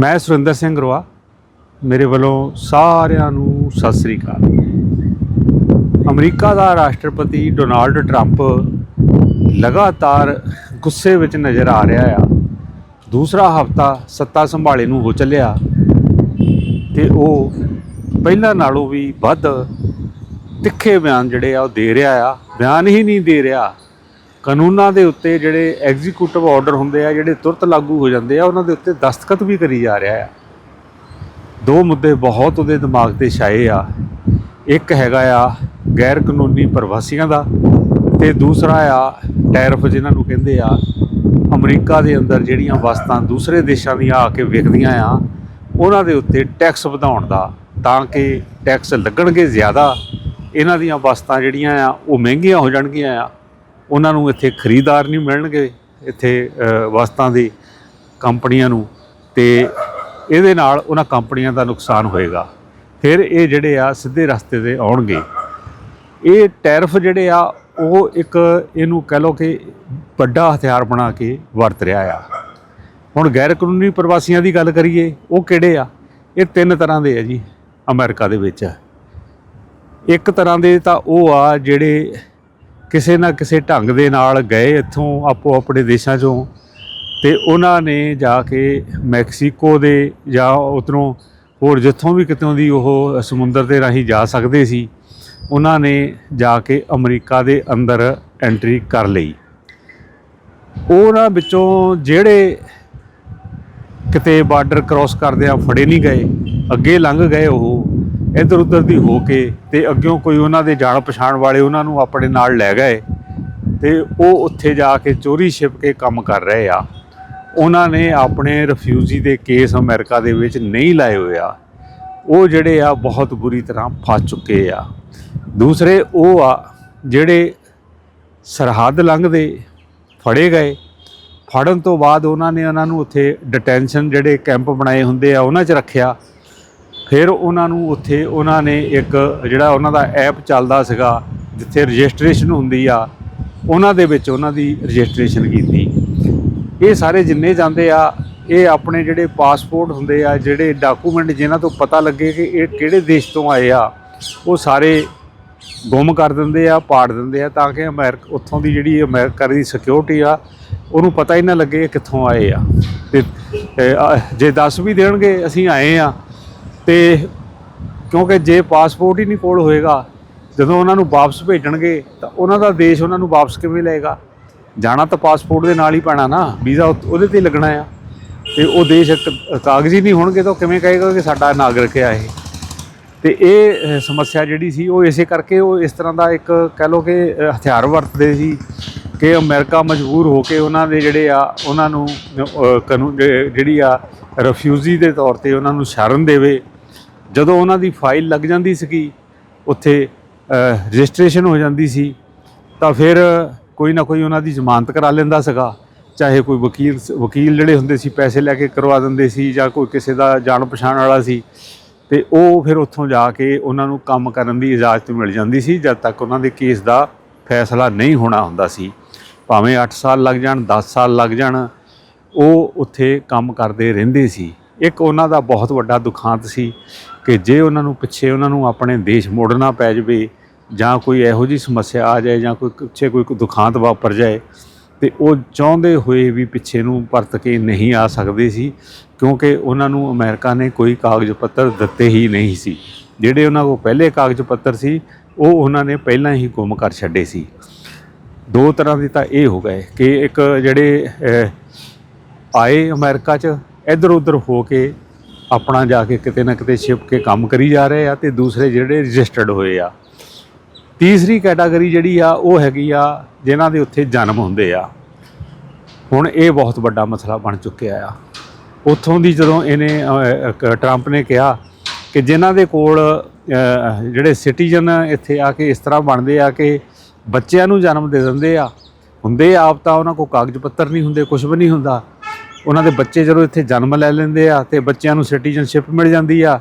ਮੈਂ ਸੁਰਿੰਦਰ ਸਿੰਘ ਰੋਆ ਮੇਰੇ ਵੱਲੋਂ ਸਾਰਿਆਂ ਨੂੰ ਸਤਿ ਸ੍ਰੀ ਅਕਾਲ। ਅਮਰੀਕਾ ਦਾ ਰਾਸ਼ਟਰਪਤੀ ਡੋਨਾਲਡ ਟਰੰਪ ਲਗਾਤਾਰ ਗੁੱਸੇ ਵਿੱਚ ਨਜ਼ਰ ਆ ਰਿਹਾ ਆ। ਦੂਸਰਾ ਹਫਤਾ ਸੱਤਾ ਸੰਭਾਲੇ ਨੂੰ ਹੋ ਚੱਲਿਆ ਤੇ ਉਹ ਪਹਿਲਾਂ ਨਾਲੋਂ ਵੀ ਵੱਧ ਤਿੱਖੇ ਬਿਆਨ ਜਿਹੜੇ ਆ ਉਹ ਦੇ ਰਿਹਾ ਆ। ਬਿਆਨ ਹੀ ਨਹੀਂ ਦੇ ਰਿਹਾ। ਕਾਨੂੰਨਾਂ ਦੇ ਉੱਤੇ ਜਿਹੜੇ ਐਗਜ਼ੀਕਿਊਟਿਵ ਆਰਡਰ ਹੁੰਦੇ ਆ, ਜਿਹੜੇ ਤੁਰਤ ਲਾਗੂ ਹੋ ਜਾਂਦੇ ਆ, ਉਹਨਾਂ ਦੇ ਉੱਤੇ ਦਸਤਖਤ ਵੀ ਕਰੀ ਜਾ ਰਿਹਾ ਆ। ਦੋ ਮੁੱਦੇ ਬਹੁਤ ਉਹਦੇ ਦਿਮਾਗ ਤੇ ਛਾਏ ਆ। ਇੱਕ ਹੈਗਾ ਆ ਗੈਰ ਕਾਨੂੰਨੀ ਪ੍ਰਵਾਸੀਆਂ ਦਾ ਤੇ ਦੂਸਰਾ ਆ ਟੈਰਫ ਜਿਨ੍ਹਾਂ ਨੂੰ ਕਹਿੰਦੇ ਆ, ਅਮਰੀਕਾ ਦੇ ਅੰਦਰ ਜਿਹੜੀਆਂ ਵਸਤਾਂ ਦੂਸਰੇ ਦੇਸ਼ਾਂ ਦੀਆਂ ਆ ਕੇ ਵਿਕਦੀਆਂ ਆ, ਉਹਨਾਂ ਦੇ ਉੱਤੇ ਟੈਕਸ ਵਧਾਉਣ ਦਾ, ਤਾਂ ਕਿ ਟੈਕਸ ਲੱਗਣਗੇ ਜ਼ਿਆਦਾ, ਇਹਨਾਂ ਦੀਆਂ ਵਸਤਾਂ ਜਿਹੜੀਆਂ ਆ ਉਹ ਮਹਿੰਗੀਆਂ ਹੋ ਜਾਣਗੀਆਂ ਆ। ਉਹਨਾਂ ਨੂੰ ਇੱਥੇ ਖਰੀਦਦਾਰ ਨਹੀਂ ਮਿਲਣਗੇ, ਇੱਥੇ ਵਸਤਾਂ ਦੀ ਕੰਪਨੀਆਂ ਨੂੰ। ਤੇ ਇਹਦੇ ਨਾਲ ਉਹਨਾਂ ਕੰਪਨੀਆਂ ਦਾ ਨੁਕਸਾਨ ਹੋਏਗਾ। ਫਿਰ ਇਹ ਜਿਹੜੇ ਆ ਸਿੱਧੇ ਰਸਤੇ ਤੇ ਆਉਣਗੇ। ਇਹ ਟੈਰਫ ਜਿਹੜੇ ਆ, ਉਹ ਇੱਕ ਇਹਨੂੰ ਕਹਿ ਲਓ ਕਿ ਵੱਡਾ ਹਥਿਆਰ ਬਣਾ ਕੇ ਵਰਤ ਰਿਹਾ ਆ। ਹੁਣ ਗੈਰ ਕਾਨੂੰਨੀ ਪ੍ਰਵਾਸੀਆਂ ਦੀ ਗੱਲ ਕਰੀਏ, ਉਹ ਕਿਹੜੇ ਆ? ਇਹ ਤਿੰਨ ਤਰ੍ਹਾਂ ਦੇ ਆ ਜੀ, ਅਮਰੀਕਾ ਦੇ ਵਿੱਚ। ਇੱਕ ਤਰ੍ਹਾਂ ਦੇ ਤਾਂ ਉਹ ਆ ਜਿਹੜੇ ਕਿਸੇ ਨਾ ਕਿਸੇ ਢੰਗ ਦੇ ਨਾਲ ਗਏ ਇੱਥੋਂ ਆਪੋ ਆਪਣੇ ਦੇਸ਼ਾਂ 'ਚੋਂ ਤੇ ਉਹਨਾਂ ਨੇ ਜਾ ਕੇ ਮੈਕਸੀਕੋ ਦੇ ਜਾਂ ਉਧਰੋਂ ਹੋਰ ਜਿੱਥੋਂ ਵੀ ਕਿਤੋਂ ਦੀ ਉਹ ਸਮੁੰਦਰ ਦੇ ਰਾਹੀਂ ਜਾ ਸਕਦੇ ਸੀ, ਉਹਨਾਂ ਨੇ ਜਾ ਕੇ ਅਮਰੀਕਾ ਦੇ ਅੰਦਰ ਐਂਟਰੀ ਕਰ ਲਈ। ਉਹਨਾਂ ਵਿੱਚੋਂ ਜਿਹੜੇ ਕਿਤੇ ਬਾਰਡਰ ਕ੍ਰਾਸ ਕਰਦਿਆਂ ਫੜੇ ਨਹੀਂ ਗਏ, ਅੱਗੇ ਲੰਘ ਗਏ ਉਹ ਇੱਧਰ ਉੱਧਰ ਦੀ ਹੋ ਕੇ ਤੇ ਅੱਗਿਓਂ ਕੋਈ ਉਹਨਾਂ ਦੇ ਜਾਣ ਪਛਾਣ ਵਾਲੇ ਉਹਨਾਂ ਨੂੰ ਆਪਣੇ ਨਾਲ ਲੈ ਗਏ ਤੇ ਉਹ ਉੱਥੇ ਜਾ ਕੇ ਚੋਰੀ ਛਿਪ ਕੇ ਕੰਮ ਕਰ ਰਹੇ ਆ। ਉਹਨਾਂ ਨੇ ਆਪਣੇ ਰਿਫਿਊਜੀ ਦੇ ਕੇਸ ਅਮਰੀਕਾ ਦੇ ਵਿੱਚ ਨਹੀਂ ਲਾਏ ਹੋਏ ਆ। ਉਹ ਜਿਹੜੇ ਆ ਬਹੁਤ ਬੁਰੀ ਤਰ੍ਹਾਂ ਫਸ ਚੁੱਕੇ ਆ। ਦੂਸਰੇ ਉਹ ਆ ਜਿਹੜੇ ਸਰਹੱਦ ਲੰਘਦੇ, ਫੜੇ ਗਏ। ਫੜਨ ਤੋਂ ਬਾਅਦ ਉਹਨਾਂ ਨੇ ਉਹਨਾਂ ਨੂੰ ਉੱਥੇ ਡਿਟੈਂਸ਼ਨ ਜਿਹੜੇ ਕੈਂਪ ਬਣਾਏ ਹੁੰਦੇ ਆ, ਉਹਨਾਂ 'ਚ ਰੱਖਿਆ। ਫਿਰ ਉਹਨਾਂ ਨੂੰ ਉੱਥੇ ਉਹਨਾਂ ਨੇ ਇੱਕ ਜਿਹੜਾ ਉਹਨਾਂ ਦਾ ਐਪ ਚੱਲਦਾ ਸੀਗਾ, ਜਿੱਥੇ ਰਜਿਸਟ੍ਰੇਸ਼ਨ ਹੁੰਦੀ ਆ, ਉਹਨਾਂ ਦੇ ਵਿੱਚ ਉਹਨਾਂ ਦੀ ਰਜਿਸਟ੍ਰੇਸ਼ਨ ਕੀਤੀ। ਇਹ ਸਾਰੇ ਜਿੰਨੇ ਜਾਂਦੇ ਆ, ਇਹ ਆਪਣੇ ਜਿਹੜੇ ਪਾਸਪੋਰਟ ਹੁੰਦੇ ਆ, ਜਿਹੜੇ ਡਾਕੂਮੈਂਟ ਜਿਨ੍ਹਾਂ ਤੋਂ ਪਤਾ ਲੱਗੇ ਕਿ ਇਹ ਕਿਹੜੇ ਦੇਸ਼ ਤੋਂ ਆਏ ਆ, ਉਹ ਸਾਰੇ ਗੁੰਮ ਕਰ ਦਿੰਦੇ ਆ, ਪਾੜ ਦਿੰਦੇ ਆ, ਤਾਂ ਕਿ ਅਮਰੀਕਾ, ਉੱਥੋਂ ਦੀ ਜਿਹੜੀ ਅਮਰੀਕਾ ਦੀ ਸਿਕਿਉਰਿਟੀ ਆ, ਉਹਨੂੰ ਪਤਾ ਹੀ ਨਾ ਲੱਗੇ ਕਿੱਥੋਂ ਆਏ ਆ। ਤੇ ਜੇ ਦੱਸ ਵੀ ਦੇਣਗੇ, ਅਸੀਂ ਆਏ ਆ ਤੇ ਕਿਉਂਕਿ ਜੇ ਪਾਸਪੋਰਟ ਹੀ ਨਹੀਂ ਕੋਲ ਹੋਏਗਾ, ਜਦੋਂ ਉਹਨਾਂ ਨੂੰ ਵਾਪਸ ਭੇਜਣਗੇ, ਤਾਂ ਉਹਨਾਂ ਦਾ ਦੇਸ਼ ਉਹਨਾਂ ਨੂੰ ਵਾਪਸ ਕਿਵੇਂ ਲਏਗਾ? ਜਾਣਾ ਤਾਂ ਪਾਸਪੋਰਟ ਦੇ ਨਾਲ ਹੀ ਪੈਣਾ ਨਾ, ਵੀਜ਼ਾ ਉਹਦੇ ਤੇ ਹੀ ਲੱਗਣਾ ਆ। ਤੇ ਉਹ ਦੇਸ਼ ਕਾਗਜ਼ੀ ਨਹੀਂ ਹੋਣਗੇ ਤਾਂ ਉਹ ਕਿਵੇਂ ਕਹੇਗਾ ਕਿ ਸਾਡਾ ਨਾਗਰਿਕ ਆ ਇਹ? ਤੇ ਇਹ ਸਮੱਸਿਆ ਜਿਹੜੀ ਸੀ, ਉਹ ਇਸੇ ਕਰਕੇ ਉਹ ਇਸ ਤਰ੍ਹਾਂ ਦਾ ਇੱਕ ਕਹਿ ਲਓ ਕਿ ਹਥਿਆਰ ਵਰਤਦੇ ਸੀ ਕਿ ਅਮਰੀਕਾ ਮਜਬੂਰ ਹੋ ਕੇ ਉਹਨਾਂ ਦੇ ਜਿਹੜੇ ਆ, ਉਹਨਾਂ ਨੂੰ ਕਾਨੂੰਨ ਜਿਹੜੀ ਆ ਰਿਫਿਊਜੀ ਦੇ ਤੌਰ ਤੇ ਉਹਨਾਂ ਨੂੰ ਸ਼ਰਨ ਦੇਵੇ। ਜਦੋਂ ਉਹਨਾਂ ਦੀ ਫਾਈਲ ਲੱਗ ਜਾਂਦੀ ਸੀਗੀ, ਉੱਥੇ ਰਜਿਸਟ੍ਰੇਸ਼ਨ ਹੋ ਜਾਂਦੀ ਸੀ, ਤਾਂ ਫਿਰ ਕੋਈ ਨਾ ਕੋਈ ਉਹਨਾਂ ਦੀ ਜ਼ਮਾਨਤ ਕਰਾ ਲੈਂਦਾ ਸੀਗਾ। ਚਾਹੇ ਕੋਈ ਵਕੀਲ ਵਕੀਲ ਜਿਹੜੇ ਹੁੰਦੇ ਸੀ, ਪੈਸੇ ਲੈ ਕੇ ਕਰਵਾ ਦਿੰਦੇ ਸੀ ਜਾਂ ਕੋਈ ਕਿਸੇ ਦਾ ਜਾਣ ਪਛਾਣ ਵਾਲਾ ਸੀ, ਤੇ ਉਹ ਫਿਰ ਉੱਥੋਂ ਜਾ ਕੇ ਉਹਨਾਂ ਨੂੰ ਕੰਮ ਕਰਨ ਦੀ ਇਜਾਜ਼ਤ ਮਿਲ ਜਾਂਦੀ ਸੀ, ਜਦ ਤੱਕ ਉਹਨਾਂ ਦੇ ਕੇਸ ਦਾ ਫੈਸਲਾ ਨਹੀਂ ਹੋਣਾ ਹੁੰਦਾ ਸੀ। ਭਾਵੇਂ 8 ਸਾਲ ਲੱਗ ਜਾਣ 10 ਸਾਲ ਲੱਗ ਜਾਣ ਉਹ ਉੱਥੇ ਕੰਮ ਕਰਦੇ ਰਹਿੰਦੇ ਸੀ। ਇੱਕ ਉਹਨਾਂ ਦਾ ਬਹੁਤ ਵੱਡਾ ਦੁਖਾਂਤ ਸੀ ਕਿ ਜੇ ਉਹਨਾਂ ਨੂੰ ਪਿੱਛੇ ਉਹਨਾਂ ਨੂੰ ਆਪਣੇ ਦੇਸ਼ ਮੋੜਨਾ ਪੈ ਜਾਵੇ ਜਾਂ ਕੋਈ ਇਹੋ ਜਿਹੀ ਸਮੱਸਿਆ ਆ ਜਾਏ ਜਾਂ ਕੋਈ ਪਿੱਛੇ ਕੋਈ ਦੁਖਾਂਤ ਵਾਪਰ ਜਾਏ, ਤੇ ਉਹ ਚਾਹੁੰਦੇ ਹੋਏ ਵੀ ਪਿੱਛੇ ਨੂੰ ਪਰਤ ਕੇ ਨਹੀਂ ਆ ਸਕਦੇ ਸੀ ਕਿਉਂਕਿ ਉਹਨਾਂ ਨੂੰ ਅਮਰੀਕਾ ਨੇ ਕੋਈ ਕਾਗਜ਼ ਪੱਤਰ ਦਿੱਤੇ ਹੀ ਨਹੀਂ ਸੀ। ਜਿਹੜੇ ਉਹਨਾਂ ਕੋਲ ਪਹਿਲੇ ਕਾਗਜ਼ ਪੱਤਰ ਸੀ, ਉਹ ਉਹਨਾਂ ਨੇ ਪਹਿਲਾਂ ਹੀ ਗੁੰਮ ਕਰ ਛੱਡੇ ਸੀ। ਦੋ ਤਰ੍ਹਾਂ ਦੇ ਤਾਂ ਇਹ ਹੋ ਗਏ ਕਿ ਇੱਕ ਜਿਹੜੇ ਆਏ ਅਮਰੀਕਾ 'ਚ, ਇੱਧਰ ਉੱਧਰ ਹੋ ਕੇ ਆਪਣਾ ਜਾ ਕੇ ਕਿਤੇ ਨਾ ਕਿਤੇ ਛਿਪ ਕੇ ਕੰਮ ਕਰੀ ਜਾ ਰਹੇ ਆ ਤੇ ਦੂਸਰੇ ਜਿਹੜੇ ਰਜਿਸਟਰਡ ਹੋਏ ਆ। ਤੀਸਰੀ ਕੈਟਾਗਰੀ ਜਿਹੜੀ ਆ, ਉਹ ਹੈਗੀ ਆ ਜਿਨ੍ਹਾਂ ਦੇ ਉੱਥੇ ਜਨਮ ਹੁੰਦੇ ਆ। ਹੁਣ ਇਹ ਬਹੁਤ ਵੱਡਾ ਮਸਲਾ ਬਣ ਚੁੱਕਿਆ ਆ। ਉੱਥੋਂ ਦੀ ਜਦੋਂ ਇਹਨੇ ਟਰੰਪ ਨੇ ਕਿਹਾ ਕਿ ਜਿਨ੍ਹਾਂ ਦੇ ਕੋਲ ਜਿਹੜੇ ਸਿਟੀਜ਼ਨ ਇੱਥੇ ਆ ਕੇ ਇਸ ਤਰ੍ਹਾਂ ਬਣਦੇ ਆ ਕਿ ਬੱਚਿਆਂ ਨੂੰ ਜਨਮ ਦੇ ਦਿੰਦੇ ਆ, ਹੁੰਦੇ ਆਪ ਤਾਂ ਉਹਨਾਂ ਕੋਲ ਕਾਗਜ਼ ਪੱਤਰ ਨਹੀਂ ਹੁੰਦੇ ਕੁਝ ਵੀ ਨਹੀਂ ਹੁੰਦਾ। ਉਹਨਾਂ ਦੇ ਬੱਚੇ ਜਦੋਂ ਇੱਥੇ ਜਨਮ ਲੈ ਲੈਂਦੇ ਆ ਤੇ ਬੱਚਿਆਂ ਨੂੰ ਸਿਟੀਜ਼ਨਸ਼ਿਪ ਮਿਲ ਜਾਂਦੀ ਆ,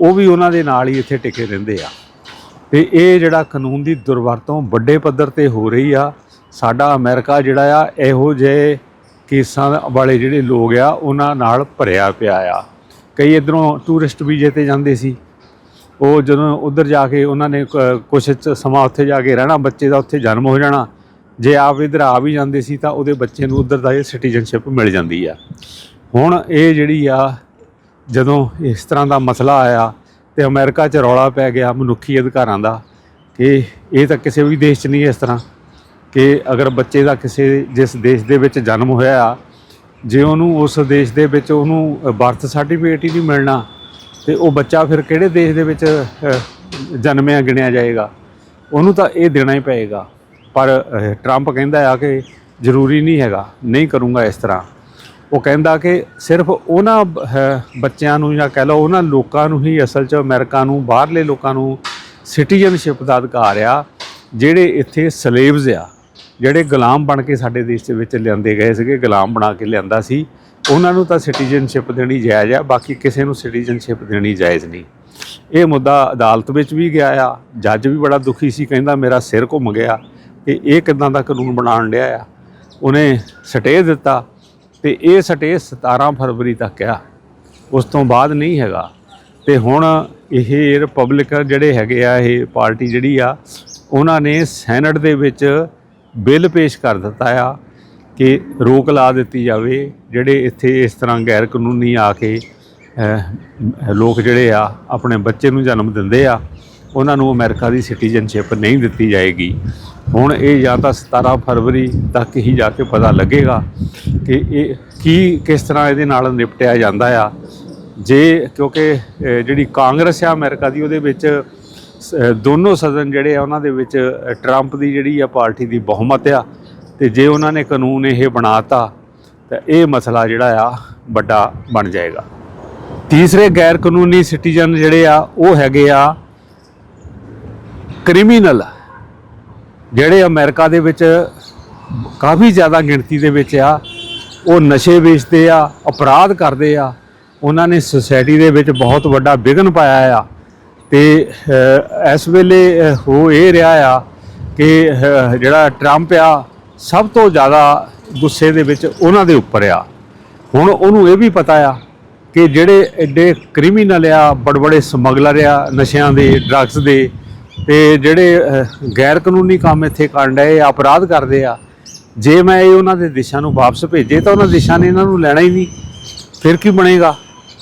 ਉਹ ਵੀ ਉਹਨਾਂ ਦੇ ਨਾਲ ਹੀ ਇੱਥੇ ਟਿਕੇ ਰਹਿੰਦੇ ਆ। ਤੇ ਇਹ ਜਿਹੜਾ ਕਾਨੂੰਨ ਦੀ ਦੁਰਵਰਤੋਂ ਵੱਡੇ ਪੱਧਰ ਤੇ ਹੋ ਰਹੀ ਆ, ਸਾਡਾ ਅਮਰੀਕਾ ਜਿਹੜਾ ਆ, ਇਹੋ ਜਿਹੇ ਕੇਸਾਂ ਵਾਲੇ ਜਿਹੜੇ ਲੋਕ ਆ, ਉਹਨਾਂ ਨਾਲ ਭਰਿਆ ਪਿਆ ਆ। ਕਈ ਇਧਰੋਂ ਟੂਰਿਸਟ ਵੀਜ਼ੇ ਤੇ ਜਾਂਦੇ ਸੀ। ਉਹ ਜਦੋਂ ਉਧਰ ਜਾ ਕੇ ਉਹਨਾਂ ਨੇ ਕ- ਕੁਛ ਸਮਾਂ ਉੱਥੇ ਜਾ ਕੇ ਰਹਿਣਾ, ਬੱਚੇ ਦਾ ਉੱਥੇ ਜਨਮ ਹੋ ਜਾਣਾ ਜੇ ਆਪ ਇਧਰ ਆ ਵੀ ਜਾਂਦੇ ਸੀ ਤਾਂ ਉਹਦੇ ਬੱਚੇ ਨੂੰ ਉਧਰ ਦਾ ਇਹ ਸਿਟੀਜ਼ਨਸ਼ਿਪ ਮਿਲ ਜਾਂਦੀ ਆ। ਹੁਣ ਇਹ ਜਿਹੜੀ ਆ, ਜਦੋਂ ਇਸ ਤਰ੍ਹਾਂ ਦਾ ਮਸਲਾ ਆਇਆ ਤੇ ਅਮਰੀਕਾ 'ਚ ਰੌਲਾ ਪੈ ਗਿਆ ਮਨੁੱਖੀ ਅਧਿਕਾਰਾਂ ਦਾ, ਕਿ ਇਹ ਤਾਂ ਕਿਸੇ ਵੀ ਦੇਸ਼ 'ਚ ਨਹੀਂ ਇਸ ਤਰ੍ਹਾਂ, ਕਿ ਅਗਰ ਬੱਚੇ ਦਾ ਕਿਸੇ ਜਿਸ ਦੇਸ਼ ਦੇ ਵਿੱਚ ਜਨਮ ਹੋਇਆ ਆ, ਜੇ ਉਹਨੂੰ ਉਸ ਦੇਸ਼ ਦੇ ਵਿੱਚ ਉਹਨੂੰ ਬਰਥ ਸਰਟੀਫਿਕੇਟ ਹੀ ਨਹੀਂ ਮਿਲਣਾ, ਤੇ ਉਹ ਬੱਚਾ ਫਿਰ ਕਿਹੜੇ ਦੇਸ਼ ਦੇ ਵਿੱਚ ਜਨਮਿਆ ਗਿਣਿਆ ਜਾਏਗਾ? ਉਹਨੂੰ ਤਾਂ ਇਹ ਦੇਣਾ ਹੀ ਪਏਗਾ। ਪਰ ਟਰੰਪ ਕਹਿੰਦਾ ਆ ਕਿ ਜ਼ਰੂਰੀ ਨਹੀਂ ਹੈਗਾ, ਨਹੀਂ ਕਰੂੰਗਾ ਇਸ ਤਰ੍ਹਾਂ। ਉਹ ਕਹਿੰਦਾ ਕਿ ਸਿਰਫ ਉਹਨਾਂ ਬੱਚਿਆਂ ਨੂੰ ਜਾਂ ਕਹਿ ਲਓ ਉਹਨਾਂ ਲੋਕਾਂ ਨੂੰ ਹੀ ਅਸਲ 'ਚ ਅਮਰੀਕਾ ਨੂੰ, ਬਾਹਰਲੇ ਲੋਕਾਂ ਨੂੰ ਸਿਟੀਜ਼ਨਸ਼ਿਪ ਦਾ ਅਧਿਕਾਰ ਆ, ਜਿਹੜੇ ਇੱਥੇ ਸਲੇਵਸ ਆ, ਜਿਹੜੇ ਗੁਲਾਮ ਬਣ ਕੇ ਸਾਡੇ ਦੇਸ਼ ਦੇ ਵਿੱਚ ਲਿਆਂਦੇ ਗਏ ਸੀਗੇ, ਗੁਲਾਮ ਬਣਾ ਕੇ ਲਿਆਂਦਾ ਸੀ, ਉਹਨਾਂ ਨੂੰ ਤਾਂ ਸਿਟੀਜ਼ਨਸ਼ਿਪ ਦੇਣੀ ਜਾਇਜ਼ ਆ, ਬਾਕੀ ਕਿਸੇ ਨੂੰ ਸਿਟੀਜ਼ਨਸ਼ਿਪ ਦੇਣੀ ਜਾਇਜ਼ ਨਹੀਂ। ਇਹ ਮੁੱਦਾ ਅਦਾਲਤ ਵਿੱਚ ਵੀ ਗਿਆ ਆ, ਜੱਜ ਵੀ ਬੜਾ ਦੁਖੀ ਸੀ, ਕਹਿੰਦਾ ਮੇਰਾ ਸਿਰ ਘੁੰਮ ਗਿਆ। ਕਿ ਇਹ ਕਿਦਾਂ ਦਾ ਕਾਨੂੰਨ ਬਣਾਉਣ ਡਿਆ ਆ? ਉਹਨੇ ਸਟੇ ਦਿੱਤਾ ਤੇ ਇਹ ਸਟੇ 17 ਫਰਵਰੀ ਤੱਕ ਆ। ਉਸ ਤੋਂ ਬਾਅਦ ਨਹੀਂ ਹੈਗਾ। ਤੇ ਹੁਣ ਇਹ ਰਿਪਬਲਿਕ ਜਿਹੜੇ ਹੈਗੇ ਆ, ਇਹ ਪਾਰਟੀ ਜਿਹੜੀ ਆ, ਉਹਨਾਂ ਨੇ ਸੈਨੇਟ ਦੇ ਵਿੱਚ ਬਿੱਲ ਪੇਸ਼ ਕਰ ਦਿੱਤਾ ਆ ਕਿ ਰੋਕ ਲਾ ਦਿੱਤੀ ਜਾਵੇ, ਜਿਹੜੇ ਇੱਥੇ ਇਸ ਤਰ੍ਹਾਂ ਗੈਰ ਕਾਨੂੰਨੀ ਆ ਕੇ ਲੋਕ ਜਿਹੜੇ ਆ, ਆਪਣੇ ਬੱਚੇ ਨੂੰ ਜਨਮ ਦਿੰਦੇ ਆ। ਉਹਨਾਂ ਨੂੰ ਅਮਰੀਕਾ ਦੀ ਸਿਟੀਜ਼ਨਸ਼ਿਪ ਨਹੀਂ ਦਿੱਤੀ ਜਾਏਗੀ। ਹੁਣ ਇਹ ਜਾਂ ਤਾਂ 17 ਫਰਵਰੀ ਤੱਕ ਹੀ ਜਾ ਕੇ ਪਤਾ ਲੱਗੇਗਾ ਕਿ ਇਹ ਕੀ, ਕਿਸ ਤਰ੍ਹਾਂ ਇਹਦੇ ਨਾਲ ਨਿਪਟਿਆ ਜਾਂਦਾ ਆ। ਜੇ, ਕਿਉਂਕਿ ਜਿਹੜੀ ਕਾਂਗਰਸ ਆ ਅਮਰੀਕਾ ਦੀ, ਉਹਦੇ ਵਿੱਚ ਸ- ਦੋਨੋਂ ਸਦਨ ਜਿਹੜੇ ਆ, ਉਹਨਾਂ ਦੇ ਵਿੱਚ ਟਰੰਪ ਦੀ ਜਿਹੜੀ ਆ ਪਾਰਟੀ ਦੀ ਬਹੁਮਤ ਆ। ਤੇ ਜੇ ਉਹਨਾਂ ਨੇ ਕਾਨੂੰਨ ਇਹ ਬਣਾਤਾ, ਤਾਂ ਇਹ ਮਸਲਾ ਜਿਹੜਾ ਆ, ਵੱਡਾ ਬਣ ਜਾਏਗਾ। ਤੀਸਰੇ ਗੈਰ ਕਾਨੂੰਨੀ ਸਿਟੀਜ਼ਨ ਜਿਹੜੇ ਆ, ਉਹ ਹੈਗੇ ਆ ਕ੍ਰਿਮੀਨਲ ਜਿਹੜੇ ਅਮਰੀਕਾ ਦੇ ਵਿੱਚ ਕਾਫੀ ਜ਼ਿਆਦਾ ਗਿਣਤੀ ਦੇ ਵਿੱਚ ਆ ਉਹ ਨਸ਼ੇ ਵੇਚਦੇ ਆ ਅਪਰਾਧ ਕਰਦੇ ਆ। ਉਹਨਾਂ ਨੇ ਸੁਸਾਇਟੀ ਦੇ ਵਿੱਚ ਬਹੁਤ ਵੱਡਾ ਵਿਘਨ ਪਾਇਆ ਆ। ਤੇ ਇਸ ਵੇਲੇ ਅ, ਹੋ ਇਹ ਰਿਹਾ ਆ ਕਿ ਜਿਹੜਾ ਟਰੰਪ ਆ ਸਭ ਤੋਂ ਜ਼ਿਆਦਾ ਗੁੱਸੇ ਦੇ ਵਿੱਚ ਉਹਨਾਂ ਦੇ ਉੱਪਰ ਆ। ਹੁਣ ਉਹਨੂੰ ਇਹ ਵੀ ਪਤਾ ਆ ਕਿ ਜਿਹੜੇ ਐਡੇ ਕ੍ਰਿਮੀਨਲ ਆ ਬੜਬੜੇ ਸਮਗਲਰ ਆ ਨਸ਼ਿਆਂ ਦੇ ਡਰੱਗਸ ਦੇ ਤੇ ਜਿਹੜੇ ਗੈਰ ਕਾਨੂੰਨੀ ਕੰਮ ਇੱਥੇ ਕਰਨ ਡਏ ਆ ਅਪਰਾਧ ਕਰਦੇ ਆ, ਜੇ ਮੈਂ ਇਹ ਉਹਨਾਂ ਦੇ ਦਿਸ਼ਾ ਨੂੰ ਵਾਪਸ ਭੇਜੇ, ਤਾਂ ਉਹਨਾਂ ਦੇਸ਼ਾਂ ਨੇ ਇਹਨਾਂ ਨੂੰ ਲੈਣਾ ਹੀ ਨਹੀਂ। ਫਿਰ ਕੀ ਬਣੇਗਾ?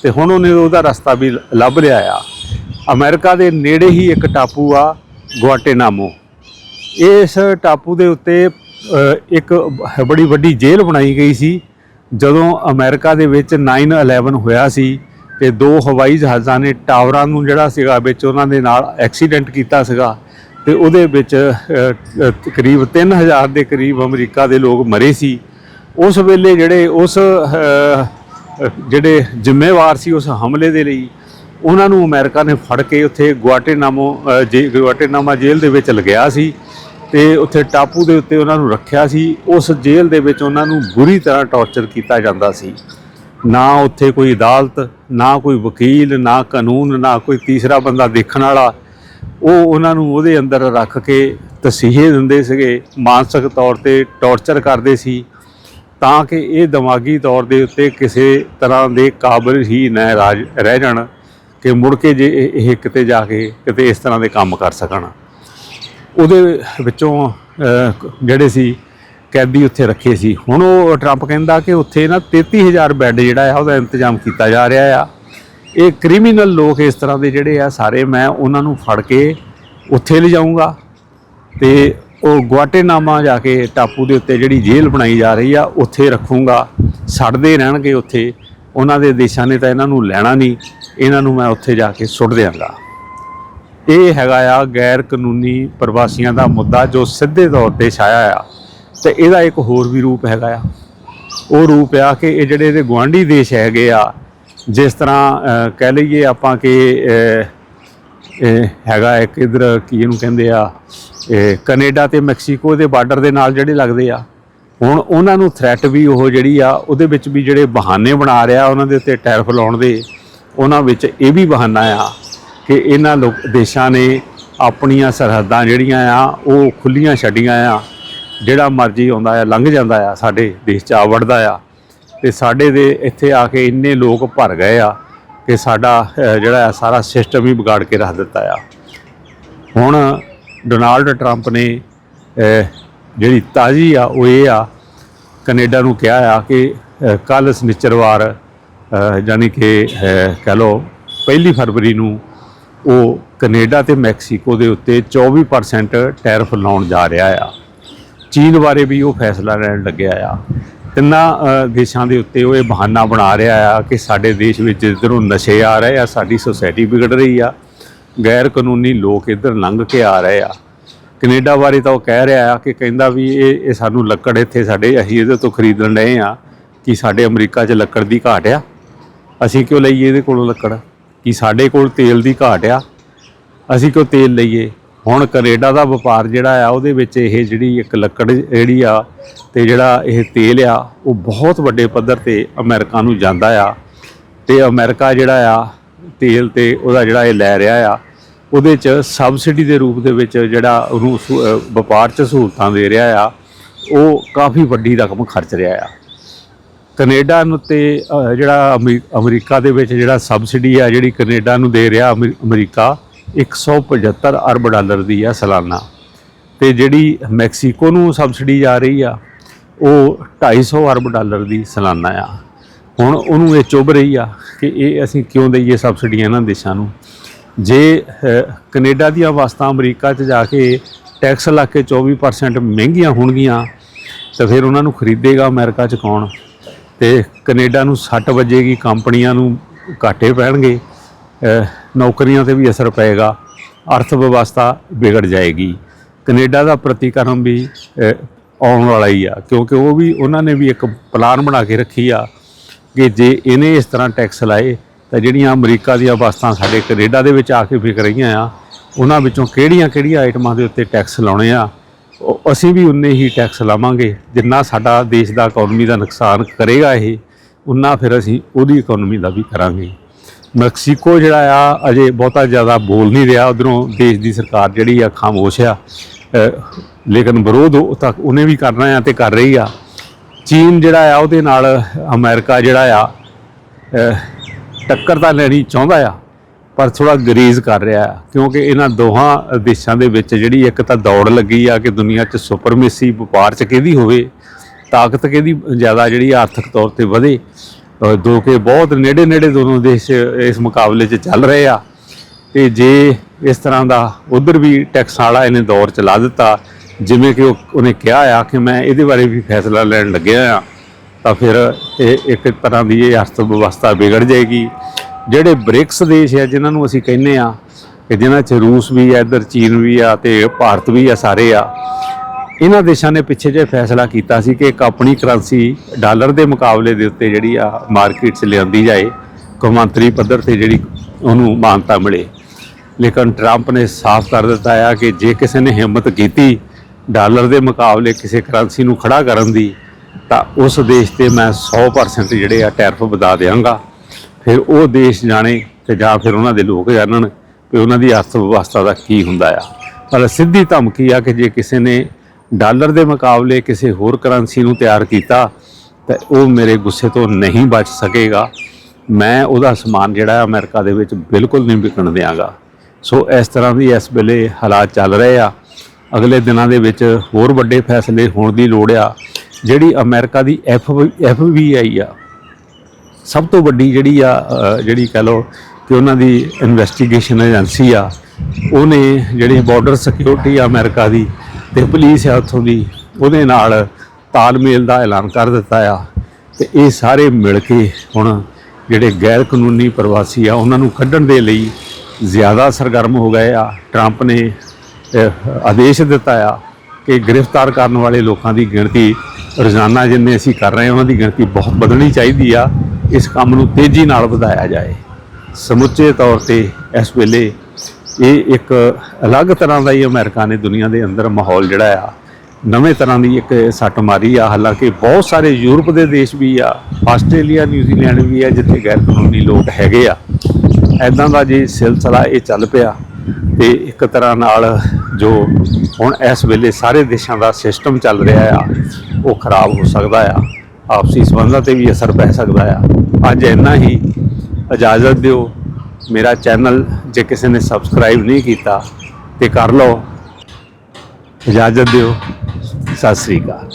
ਤੇ ਹੁਣ ਉਹਨੇ ਉਹਦਾ ਰਸਤਾ ਵੀ ਲੱਭ ਲਿਆ ਆ। ਅਮਰੀਕਾ ਦੇ ਨੇੜੇ ਹੀ ਇੱਕ ਟਾਪੂ ਆ, ਗੁਆਟੇਨਾਮੋ। ਇਸ ਟਾਪੂ ਦੇ ਉੱਤੇ ਇੱਕ ਬੜੀ ਵੱਡੀ ਜੇਲ੍ਹ ਬਣਾਈ ਗਈ ਸੀ, ਜਦੋਂ ਅਮਰੀਕਾ ਦੇ ਵਿੱਚ 9/11 ਹੋਇਆ ਸੀ। ਤੇ ਦੋ ਹਵਾਈ ਜਹਾਜ਼ਾਂ ਨੇ ਟਾਵਰਾਂ ਨੂੰ ਜਿਹੜਾ ਸੀਗਾ ਵਿੱਚ ਉਹਨਾਂ ਦੇ ਨਾਲ ਐਕਸੀਡੈਂਟ ਕੀਤਾ ਸੀਗਾ ਤੇ ਉਹਦੇ ਵਿੱਚ ਅ, ਅ, ਤਕਰੀਬ 3000 ਦੇ ਕਰੀਬ ਅਮਰੀਕਾ ਦੇ ਲੋਕ ਮਰੇ ਸੀ। ਉਸ ਵੇਲੇ ਜਿਹੜੇ ਉਸ ਜਿਹੜੇ ਜ਼ਿੰਮੇਵਾਰ ਸੀ ਉਸ ਹਮਲੇ ਦੇ ਲਈ ਉਹਨਾਂ ਨੂੰ ਅਮਰੀਕਾ ਨੇ ਫੜ ਕੇ ਉੱਥੇ ਗੁਆਟੇਨਾਮੋ ਜੇ ਗੁਆਟੇਨਾਮਾ ਜੇਲ੍ਹ ਦੇ ਵਿੱਚ ਲਗਾਇਆ ਸੀ ਤੇ ਉੱਥੇ ਟਾਪੂ ਦੇ ਉੱਤੇ ਉਹਨਾਂ ਨੂੰ ਰੱਖਿਆ ਸੀ। ਉਸ ਜੇਲ੍ਹ ਦੇ ਵਿੱਚ ਉਹਨਾਂ ਨੂੰ ਬੁਰੀ ਤਰ੍ਹਾਂ ਟੌਰਚਰ ਕੀਤਾ ਜਾਂਦਾ ਸੀ। ਨਾ ਉੱਥੇ ਕੋਈ ਅਦਾਲਤ, ਨਾ ਕੋਈ ਵਕੀਲ, ਨਾ ਕਾਨੂੰਨ, ਨਾ ਕੋਈ ਤੀਸਰਾ ਬੰਦਾ ਦੇਖਣ ਵਾਲਾ। ਉਹ ਉਹਨਾਂ ਨੂੰ ਉਹਦੇ ਅੰਦਰ ਰੱਖ ਕੇ ਤਸੀਹੇ ਦਿੰਦੇ ਸੀਗੇ, ਮਾਨਸਿਕ ਤੌਰ ਤੇ ਟੌਰਚਰ ਕਰਦੇ ਸੀ, ਤਾਂ ਕਿ ਇਹ ਦਿਮਾਗੀ ਤੌਰ ਦੇ ਉੱਤੇ ਕਿਸੇ ਤਰ੍ਹਾਂ ਦੇ ਕਾਬਲ ਹੀ ਨਾ ਰਾਜ, ਰਹਿ ਜਾਣ ਕਿ ਮੁੜ ਕੇ ਜੇ ਇਹ- ਕਿਤੇ ਜਾ ਕੇ ਕਿਤੇ ਇਸ ਤਰ੍ਹਾਂ ਦੇ ਕੰਮ ਕਰ ਸਕਣ। ਉਹਦੇ ਵਿੱਚੋਂ ਜਿਹੜੇ ਸੀ ਕੈਦੀ ਉੱਥੇ ਰੱਖੇ ਸੀ। ਹੁਣ ਉਹ ਟਰੰਪ ਕਹਿੰਦਾ ਕਿ ਉੱਥੇ ਨਾ 33000 ਬੈੱਡ ਜਿਹੜਾ ਆ, ਉਹਦਾ ਇੰਤਜ਼ਾਮ ਕੀਤਾ ਜਾ ਰਿਹਾ ਆ। ਇਹ ਕ੍ਰਿਮੀਨਲ ਲੋਕ ਇਸ ਤਰ੍ਹਾਂ ਦੇ ਜਿਹੜੇ ਆ, ਸਾਰੇ ਮੈਂ ਉਹਨਾਂ ਨੂੰ ਫੜ ਕੇ ਉੱਥੇ ਲਿਜਾਊਂਗਾ ਤੇ ਉਹ ਗੁਆਟੇਨਾਮਾ ਜਾ ਕੇ ਟਾਪੂ ਦੇ ਉੱਤੇ ਜਿਹੜੀ ਜੇਲ੍ਹ ਬਣਾਈ ਜਾ ਰਹੀ ਆ, ਉੱਥੇ ਰੱਖੂੰਗਾ। ਸੜਦੇ ਰਹਿਣਗੇ ਉੱਥੇ। ਉਹਨਾਂ ਦੇ ਦੇਸ਼ਾਂ ਨੇ ਤਾਂ ਇਹਨਾਂ ਨੂੰ ਲੈਣਾ ਨਹੀਂ। ਇਹਨਾਂ ਨੂੰ ਮੈਂ ਉੱਥੇ ਜਾ ਕੇ ਸੁੱਟ ਦਿਆਂਗਾ। ਇਹ ਹੈਗਾ ਆ ਗੈਰ ਕਾਨੂੰਨੀ ਪ੍ਰਵਾਸੀਆਂ ਦਾ ਮੁੱਦਾ ਜੋ ਸਿੱਧੇ ਤੌਰ ਤੇ ਛਾਇਆ ਆ। ਤੇ ਇਹਦਾ ਇੱਕ ਹੋਰ ਵੀ ਰੂਪ ਹੈਗਾ ਆ। ਉਹ ਰੂਪ ਆ ਕਿ ਇਹ ਜਿਹੜੇ ਇਹਦੇ ਗੁਆਂਢੀ ਦੇਸ਼ ਹੈਗੇ ਆ, ਜਿਸ ਤਰ੍ਹਾਂ ਕਹਿ ਲਈਏ ਆਪਾਂ ਕਿ ਹੈਗਾ ਇੱਕ ਇਧਰ ਕੀ ਇਹਨੂੰ ਕਹਿੰਦੇ ਆ, ਇਹ ਕੈਨੇਡਾ ਤੇ ਮੈਕਸੀਕੋ ਦੇ ਬਾਰਡਰ ਦੇ ਨਾਲ ਜਿਹੜੇ ਲੱਗਦੇ ਆ। ਹੁਣ ਉਹਨਾਂ ਨੂੰ ਥ੍ਰੈਟ ਵੀ ਉਹ ਜਿਹੜੀ ਆ, ਉਹਦੇ ਵਿੱਚ ਵੀ ਜਿਹੜੇ ਬਹਾਨੇ ਬਣਾ ਰਿਹਾ ਉਹਨਾਂ ਦੇ ਉੱਤੇ ਟੈਰਫ ਲਾਉਣ ਦੇ, ਉਹਨਾਂ ਵਿੱਚ ਇਹ ਵੀ ਬਹਾਨਾ ਆ ਕਿ ਇਹਨਾਂ ਲੋਕ, ਦੇਸ਼ਾਂ ਨੇ ਆਪਣੀਆਂ ਸਰਹੱਦਾਂ ਜਿਹੜੀਆਂ ਆ, ਉਹ ਖੁੱਲੀਆਂ ਛੱਡੀਆਂ ਆ। ਜਿਹੜਾ ਮਰਜ਼ੀ ਆਉਂਦਾ ਆ ਲੰਘ ਜਾਂਦਾ ਆ ਸਾਡੇ ਦੇਸ਼ 'ਚ ਆ ਵੜਦਾ ਆ। ਤੇ ਸਾਡੇ ਦੇ ਇੱਥੇ ਆ ਕੇ ਇੰਨੇ ਲੋਕ ਭਰ ਗਏ ਆ ਕਿ ਸਾਡਾ ਜਿਹੜਾ ਆ ਸਾਰਾ ਸਿਸਟਮ ਹੀ ਵਿਗਾੜ ਕੇ ਰੱਖ ਦਿੱਤਾ ਆ। ਹੁਣ ਡੋਨਾਲਡ ਟਰੰਪ ਨੇ ਜਿਹੜੀ ਤਾਜ਼ੀ ਆ ਉਹ ਇਹ ਆ ਕੈਨੇਡਾ ਨੂੰ ਕਿਹਾ ਆ ਕਿ ਕੱਲ ਸਨਿਚਰਵਾਰ ਅਹ, ਯਾਨੀ ਕਿ ਅਹ, ਕਹਿ ਲਓ ਪਹਿਲੀ ਫਰਵਰੀ ਨੂੰ ਉਹ ਕੈਨੇਡਾ ਤੇ ਮੈਕਸੀਕੋ ਦੇ ਉੱਤੇ 24% ਟੈਰਿਫ ਲਾਉਣ ਜਾ ਰਿਹਾ ਆ। ਚੀਨ ਬਾਰੇ ਵੀ ਉਹ ਫੈਸਲਾ ਲੈਣ ਲੱਗਿਆ ਆ। ਤਿੰਨਾਂ ਦੇਸ਼ਾਂ ਦੇ ਉੱਤੇ ਉਹ ਇਹ ਬਹਾਨਾ ਬਣਾ ਰਿਹਾ ਆ ਕਿ ਸਾਡੇ ਦੇਸ਼ ਵਿੱਚ ਇੱਧਰੋਂ ਨਸ਼ੇ ਆ ਰਹੇ ਆ, ਸਾਡੀ ਸੋਸਾਇਟੀ ਵਿਗੜ ਰਹੀ ਆ। ਗੈਰ ਕਾਨੂੰਨੀ ਲੋਕ ਇੱਧਰ ਲੰਘ ਕੇ ਆ ਰਹੇ ਆ। ਕੈਨੇਡਾ ਬਾਰੇ ਤਾਂ ਉਹ ਕਹਿ ਰਿਹਾ ਆ ਕਿ ਕਹਿੰਦਾ ਵੀ ਇਹ ਇਹ ਸਾਨੂੰ ਲੱਕੜ ਇੱਥੇ ਸਾਡੇ, ਅਸੀਂ ਇਹਦੇ ਤੋਂ ਖਰੀਦਣ ਰਹੇ ਆ ਕਿ ਸਾਡੇ ਅਮਰੀਕਾ 'ਚ ਲੱਕੜ ਦੀ ਘਾਟ ਆ। ਅਸੀਂ ਕਿਉਂ ਲਈਏ ਇਹਦੇ ਕੋਲੋਂ ਲੱਕੜ? ਕਿ ਸਾਡੇ ਕੋਲ ਤੇਲ ਦੀ ਘਾਟ ਆ। ਅਸੀਂ ਕਿਉਂ ਤੇਲ ਲਈਏ? ਹੁਣ ਕੈਨੇਡਾ ਦਾ ਵਪਾਰ ਜਿਹੜਾ ਆ, ਉਹਦੇ ਵਿੱਚ ਇਹ ਜਿਹੜੀ ਇੱਕ ਲੱਕੜ ਜਿਹੜੀ ਆ ਤੇ ਜਿਹੜਾ ਇਹ ਤੇਲ ਆ, ਉਹ ਬਹੁਤ ਵੱਡੇ ਪੱਧਰ ਤੇ ਅਮਰੀਕਾ ਨੂੰ ਜਾਂਦਾ ਆ। ਤੇ ਅਮਰੀਕਾ ਜਿਹੜਾ ਆ, ਤੇਲ ਤੇ ਉਹਦਾ ਜਿਹੜਾ ਇਹ ਲੈ ਰਿਹਾ ਆ, ਉਹਦੇ ਚ ਸਬਸਿਡੀ ਦੇ ਰੂਪ ਦੇ ਵਿੱਚ ਜਿਹੜਾ ਉਹਨੂੰ ਵਪਾਰ ਚ ਸਹੂਲਤਾਂ ਦੇ ਰਿਹਾ ਆ, ਉਹ ਕਾਫੀ ਵੱਡੀ ਰਕਮ ਖਰਚ ਰਿਹਾ ਆ। ਕੈਨੇਡਾ ਨੂੰ ਤੇ ਜਿਹੜਾ ਅਮਰੀ- ਅਮਰੀਕਾ ਦੇ ਵਿੱਚ ਜਿਹੜਾ ਸਬਸਿਡੀ ਆ, ਜਿਹੜੀ ਕੈਨੇਡਾ ਨੂੰ ਦੇ ਰਿਹਾ ਅਮਰੀ- ਅਮਰੀਕਾ 175 ਅਰਬ ਡਾਲਰ ਦੀ ਆ ਸਾਲਾਨਾ। ਤੇ ਜਿਹੜੀ ਮੈਕਸੀਕੋ ਨੂੰ ਸਬਸਿਡੀ ਜਾ ਰਹੀ ਆ ਉਹ 250 ਅਰਬ ਡਾਲਰ ਦੀ ਸਾਲਾਨਾ ਆ। ਹੁਣ ਉਹਨੂੰ ਇਹ ਚੁੱਭ ਰਹੀ ਆ ਕਿ ਇਹ ਅਸੀਂ ਕਿਉਂ ਦਈਏ ਸਬਸਿਡੀਆਂ ਇਹਨਾਂ ਦੇਸ਼ਾਂ ਨੂੰ? ਜੇ ਅਹ, ਕੈਨੇਡਾ ਦੀਆਂ ਵਸਤਾਂ ਅਮਰੀਕਾ 'ਚ ਜਾ ਕੇ ਟੈਕਸ ਲਾ ਕੇ 24% ਮਹਿੰਗੀਆਂ ਹੋਣਗੀਆਂ ਤਾਂ ਫਿਰ ਉਹਨਾਂ ਨੂੰ ਖਰੀਦੇਗਾ ਅਮਰੀਕਾ 'ਚ ਕੌਣ? ਤੇ ਕੈਨੇਡਾ ਨੂੰ ਸੱਟ ਵੱਜੇਗੀ ਕੰਪਨੀਆਂ ਨੂੰ ਘਾਟੇ ਪੈਣਗੇ? ਨੌਕਰੀਆਂ ਤੇ ਵੀ ਅਸਰ ਪਏਗਾ, ਅਰਥ ਵਿਵਸਥਾ ਵਿਗੜ ਜਾਏਗੀ। ਕੈਨੇਡਾ ਦਾ ਪ੍ਰਤੀਕਰਮ ਵੀ ਆਉਣ ਵਾਲਾ ਹੀ ਆ, ਕਿਉਂਕਿ ਉਹ ਵੀ ਉਹਨਾਂ ਨੇ ਵੀ ਇੱਕ ਪਲਾਨ ਬਣਾ ਕੇ ਰੱਖੀ ਆ ਕਿ ਜੇ ਇਹਨੇ ਇਸ ਤਰ੍ਹਾਂ ਟੈਕਸ ਲਾਏ, ਤਾਂ ਜਿਹੜੀਆਂ ਅਮਰੀਕਾ ਦੀਆਂ ਵਸਤਾਂ ਸਾਡੇ ਕੈਨੇਡਾ ਦੇ ਵਿੱਚ ਆ ਕੇ ਵਿਕ ਰਹੀਆਂ ਆ, ਉਹਨਾਂ ਵਿੱਚੋਂ ਕਿਹੜੀਆਂ-ਕਿਹੜੀਆਂ ਆਈਟਮਾਂ ਦੇ ਉੱਤੇ ਟੈਕਸ ਲਾਉਣੇ ਆ, ਉਹ ਅਸੀਂ ਵੀ ਉਨੇ ਹੀ ਟੈਕਸ ਲਾਵਾਂਗੇ। ਜਿੰਨਾ ਸਾਡਾ ਦੇਸ਼ ਦਾ ਇਕਨੋਮੀ ਦਾ ਨੁਕਸਾਨ ਕਰੇਗਾ ਇਹ, ਉਨਾ ਫਿਰ ਅਸੀਂ ਉਹਦੀ ਇਕਨੋਮੀ ਦਾ ਵੀ ਕਰਾਂਗੇ। ਮੈਕਸੀਕੋ ਜਿਹੜਾ ਆ, ਅਜੇ ਬਹੁਤਾ ਜ਼ਿਆਦਾ ਬੋਲ ਨਹੀਂ ਰਿਹਾ। ਉਧਰੋਂ ਦੇਸ਼ ਦੀ ਸਰਕਾਰ ਜਿਹੜੀ ਆ, ਖਾਮੋਸ਼ ਆ। ਲੇਕਿਨ ਵਿਰੋਧ ਉਹ ਤੱਕ ਉਹਨੇ ਵੀ ਕਰਨਾ ਆ ਤੇ ਕਰ ਰਹੀ ਆ। ਚੀਨ ਜਿਹੜਾ ਆ, ਉਹਦੇ ਨਾਲ ਅਮਰੀਕਾ ਜਿਹੜਾ ਆ ਟੱਕਰ ਤਾਂ ਲੈਣੀ ਚਾਹੁੰਦਾ ਆ, ਪਰ ਥੋੜਾ ਗਰੀਜ਼ ਕਰ ਰਿਹਾ ਆ। ਕਿਉਂਕਿ ਇਹਨਾਂ ਦੋਹਾਂ ਦੇਸ਼ਾਂ ਦੇ ਵਿੱਚ ਜਿਹੜੀ ਇੱਕ ਤਾਂ ਦੌੜ ਲੱਗੀ ਆ ਕਿ ਦੁਨੀਆ 'ਚ ਸੁਪਰਮੇਸੀ ਵਪਾਰ 'ਚ ਕਿਹਦੀ ਹੋਵੇ, ਤਾਕਤ ਕਿਹਦੀ ਜ਼ਿਆਦਾ ਜਿਹੜੀ ਆਰਥਿਕ ਤੌਰ ਤੇ ਵਧੇ। ਜੋ ਕਿ ਬਹੁਤ ਨੇੜੇ ਨੇੜੇ ਦੋਨੋਂ ਦੇਸ਼ ਇਸ ਮੁਕਾਬਲੇ 'ਚ ਚੱਲ ਰਹੇ ਆ। ਤੇ ਜੇ ਇਸ ਤਰ੍ਹਾਂ ਦਾ ਉਧਰ ਵੀ ਟੈਕਸ ਵਾਲਾ ਇਹਨੇ ਦੌਰ ਚਲਾ ਦਿੱਤਾ, ਜਿਵੇਂ ਕਿ ਉਹਨੇ ਕਿਹਾ ਆ ਕਿ ਮੈਂ ਇਹਦੇ ਬਾਰੇ ਵੀ ਫੈਸਲਾ ਲੈਣ ਲੱਗਿਆ ਆ, ਤਾਂ ਫਿਰ ਇਹ ਇੱਕ ਤਰ੍ਹਾਂ ਦੀ ਇਹ ਅਰਥ ਵਿਵਸਥਾ ਵਿਗੜ ਜਾਏਗੀ। ਜਿਹੜੇ ਬ੍ਰਿਕਸ ਦੇਸ਼ ਆ, ਜਿਨ੍ਹਾਂ ਨੂੰ ਅਸੀਂ ਕਹਿੰਦੇ ਆ ਕਿ ਜਿਨ੍ਹਾਂ 'ਚ ਰੂਸ ਵੀ ਆ, ਇੱਧਰ ਚੀਨ ਵੀ ਆ ਤੇ ਭਾਰਤ ਵੀ ਆ ਸਾਰੇ ਆ ਇਹਨਾਂ ਦੇਸ਼ਾਂ ਨੇ ਪਿੱਛੇ ਜੇ ਫੈਸਲਾ ਕੀਤਾ ਸੀ ਕਿ ਇੱਕ ਆਪਣੀ ਕਰੰਸੀ ਡਾਲਰ ਦੇ ਮੁਕਾਬਲੇ ਦੇ ਉੱਤੇ ਜਿਹੜੀ ਆ ਮਾਰਕੀਟ 'ਚ ਲਿਆਂਦੀ ਜਾਏ, ਕੌਮਾਂਤਰੀ ਪੱਧਰ ਤੇ ਜਿਹੜੀ ਉਹਨੂੰ ਮਾਨਤਾ ਮਿਲੇ। ਲੇਕਿਨ ਟਰੰਪ ਨੇ ਸਾਫ਼ ਕਰ ਦਿੱਤਾ ਆ ਕਿ ਜੇ ਕਿਸੇ ਨੇ ਹਿੰਮਤ ਕੀਤੀ ਡਾਲਰ ਦੇ ਮੁਕਾਬਲੇ ਕਿਸੇ ਕਰੰਸੀ ਨੂੰ ਖੜਾ ਕਰਨ ਦੀ, ਤਾਂ ਉਸ ਦੇਸ਼ ਤੇ ਮੈਂ 100% ਜਿਹੜੇ ਆ ਟੈਰਫ ਵਧਾ ਦੇਵਾਂਗਾ ਫਿਰ ਉਹ ਦੇਸ਼ ਜਾਣੇ ਤੇ ਜਾਂ ਫਿਰ ਉਹਨਾਂ ਦੇ ਲੋਕ ਜਾਣਨ ਕਿ ਉਹਨਾਂ ਦੀ ਅਰਥ ਵਿਵਸਥਾ ਦਾ ਕੀ ਹੁੰਦਾ ਆ। ਪਰ ਸਿੱਧੀ ਧਮਕੀ ਆ ਕਿ ਜੇ ਕਿਸੇ ਨੇ ਡਾਲਰ ਦੇ ਮੁਕਾਬਲੇ ਕਿਸੇ ਹੋਰ ਕਰੰਸੀ ਨੂੰ ਤਿਆਰ ਕੀਤਾ ਤਾਂ ਉਹ ਮੇਰੇ ਗੁੱਸੇ ਤੋਂ ਨਹੀਂ ਬਚ ਸਕੇਗਾ। ਮੈਂ ਉਹਦਾ ਸਮਾਨ ਜਿਹੜਾ ਹੈ ਅਮਰੀਕਾ ਦੇ ਵਿੱਚ ਬਿਲਕੁਲ ਨਹੀਂ ਵਿਕਣ ਦਿਆਂਗਾ। ਸੋ ਇਸ ਤਰ੍ਹਾਂ ਦੀ ਇਸ ਵੇਲੇ ਹਾਲਾਤ ਚੱਲ ਰਹੇ ਆ। ਅਗਲੇ ਦਿਨਾਂ ਦੇ ਵਿੱਚ ਹੋਰ ਵੱਡੇ ਫੈਸਲੇ ਹੋਣ ਦੀ ਲੋੜ ਆ। ਜਿਹੜੀ ਅਮਰੀਕਾ ਦੀ ਐਫ ਐਫ ਵੀ ਆਈ ਆ, ਸਭ ਤੋਂ ਵੱਡੀ ਜਿਹੜੀ ਆ ਜਿਹੜੀ ਕਹ ਲਓ ਕਿ ਉਹਨਾਂ ਦੀ ਇਨਵੈਸਟੀਗੇਸ਼ਨ ਏਜੰਸੀ ਆ, ਉਹਨੇ ਜਿਹੜੀ ਬਾਰਡਰ ਸਿਕਿਉਰਿਟੀ ਆ ਅਮਰੀਕਾ ਦੀ ਤੇ ਪੁਲਿਸ ਆ ਉੱਥੋਂ ਦੀ, ਉਹਦੇ ਨਾਲ ਤਾਲਮੇਲ ਦਾ ਐਲਾਨ ਕਰ ਦਿੱਤਾ ਆ। ਤੇ ਇਹ ਸਾਰੇ ਮਿਲ ਕੇ ਹੁਣ ਜਿਹੜੇ ਗੈਰ ਕਾਨੂੰਨੀ ਪ੍ਰਵਾਸੀ ਆ, ਉਹਨਾਂ ਨੂੰ ਕੱਢਣ ਦੇ ਲਈ ਜ਼ਿਆਦਾ ਸਰਗਰਮ ਹੋ ਗਏ ਆ। ਟਰੰਪ ਨੇ ਆਦੇਸ਼ ਦਿੱਤਾ ਆ ਕਿ ਗ੍ਰਿਫਤਾਰ ਕਰਨ ਵਾਲੇ ਲੋਕਾਂ ਦੀ ਗਿਣਤੀ, ਰੋਜ਼ਾਨਾ ਜਿੰਨੇ ਅਸੀਂ ਕਰ ਰਹੇ ਹਾਂ, ਉਹਨਾਂ ਦੀ ਗਿਣਤੀ ਬਹੁਤ ਵਧਣੀ ਚਾਹੀਦੀ ਆ। ਇਸ ਕੰਮ ਨੂੰ ਤੇਜ਼ੀ ਨਾਲ ਵਧਾਇਆ ਜਾਏ। ਸਮੁੱਚੇ ਤੌਰ ਤੇ ਇਸ ਵੇਲੇ ਇਹ ਇੱਕ ਅਲੱਗ ਤਰ੍ਹਾਂ ਦਾ ਹੀ ਅਮਰੀਕਾ ਨੇ ਦੁਨੀਆ ਦੇ ਅੰਦਰ ਮਾਹੌਲ ਜਿਹੜਾ ਆ, ਨਵੇਂ ਤਰ੍ਹਾਂ ਦੀ ਇੱਕ ਸੱਟ ਮਾਰੀ ਆ। ਹਾਲਾਂਕਿ ਬਹੁਤ ਸਾਰੇ ਯੂਰਪ ਦੇ ਦੇਸ਼ ਵੀ ਆ, ਆਸਟ੍ਰੇਲੀਆ, ਨਿਊਜ਼ੀਲੈਂਡ ਵੀ ਆ, ਜਿੱਥੇ ਗੈਰ ਕਾਨੂੰਨੀ ਲੋਕ ਹੈਗੇ ਆ। ਐਦਾਂ ਦਾ ਜੀ ਸਿਲਸਿਲਾ ਇਹ ਚੱਲ ਪਿਆ ਤੇ ਇੱਕ ਤਰ੍ਹਾਂ ਨਾਲ ਜੋ ਹੁਣ ਇਸ ਵੇਲੇ ਸਾਰੇ ਦੇਸ਼ਾਂ ਦਾ ਸਿਸਟਮ ਚੱਲ ਰਿਹਾ ਆ, ਉਹ ਖਰਾਬ ਹੋ ਸਕਦਾ ਆ। ਆਪਸੀ ਸਬੰਧਾਂ ਤੇ ਵੀ ਅਸਰ ਪੈ ਸਕਦਾ ਆ। ਅੱਜ ਇੰਨਾ ਹੀ ਇਜਾਜ਼ਤ ਦਿਓ। ਮੇਰਾ ਚੈਨਲ ਜੇ ਕਿਸੇ ਨੇ ਸਬਸਕ੍ਰਾਈਬ ਨਹੀਂ ਕੀਤਾ ਤੇ ਕਰ ਲਓ। ਇਜਾਜ਼ਤ ਦਿਓ। ਸਤਿ ਸ੍ਰੀ ਅਕਾਲ।